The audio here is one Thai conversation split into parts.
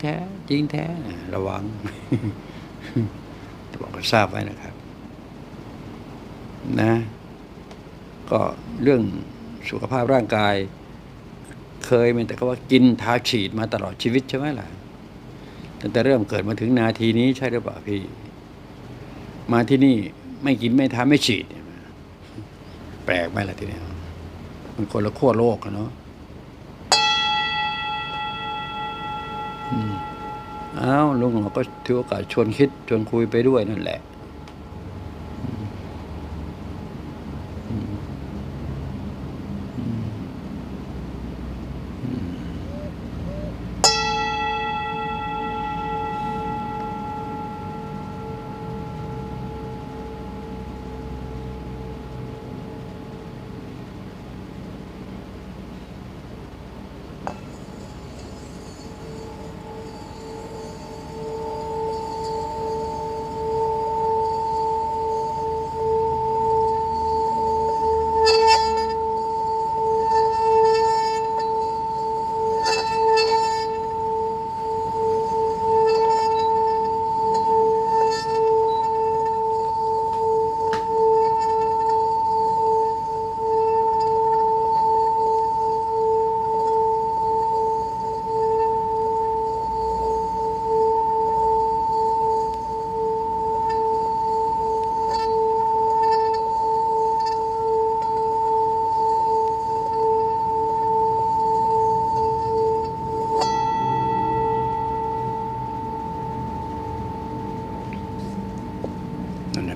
แท้จริงแท้ระวังบอกก็ทราบไว้นะครับ นะ ก็เรื่องสุขภาพร่างกาย เคยเป็นแต่ก็ว่ากินทาฉีดมาตลอดชีวิตใช่ไหมล่ะตั้งแต่เริ่มเกิดมาถึงนาทีนี้ใช่หรือเปล่าพี่ มาที่นี่ไม่กินไม่ทาไม่ฉีด แปลกไหมล่ะทีเนี้ยมันคนละขั้วโลกอะเนาะ อ้าวลุงเราก็ถือโอกาสชวนคิดชวนคุยไปด้วยนั่นแหละ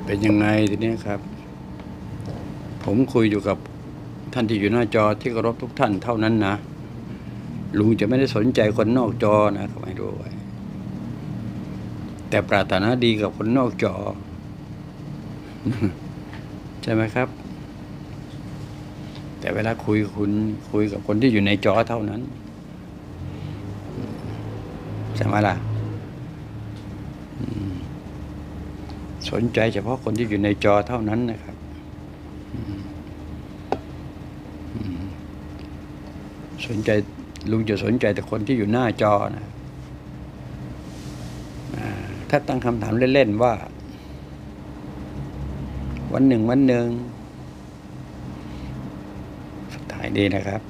เป็นยังไงทีนี้ครับ ผมคุยอยู่กับท่านที่อยู่หน้าจอที่เคารพทุกท่านเท่านั้นนะลุงจะไม่ได้สนใจคนนอกจอนะครับให้รู้ไว้แต่ปรารถนาดีกับคนนอกจอ ใช่ไหมครับ แต่เวลาคุยคุณคุยกับคนที่อยู่ในจอเท่านั้นใช่ไหมล่ะ สนใจเฉพาะคนที่อยู่ในจอเท่านั้นนะครับสนใจลุงจะสนใจแต่คนที่อยู่หน้าจอนะถ้าตั้งคำถามเล่น ๆ ว่า วันหนึ่งวันหนึ่งสุดท้ายดีนะครับ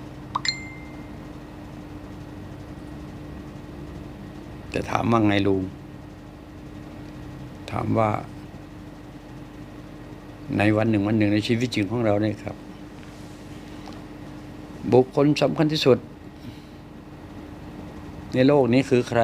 จะถามว่าไงลุง ถามว่า ในวันหนึ่งวันหนึ่งในชีวิตจริงของเราเนี่ยครับ บุคคลสำคัญที่สุด ในโลกนี้คือใคร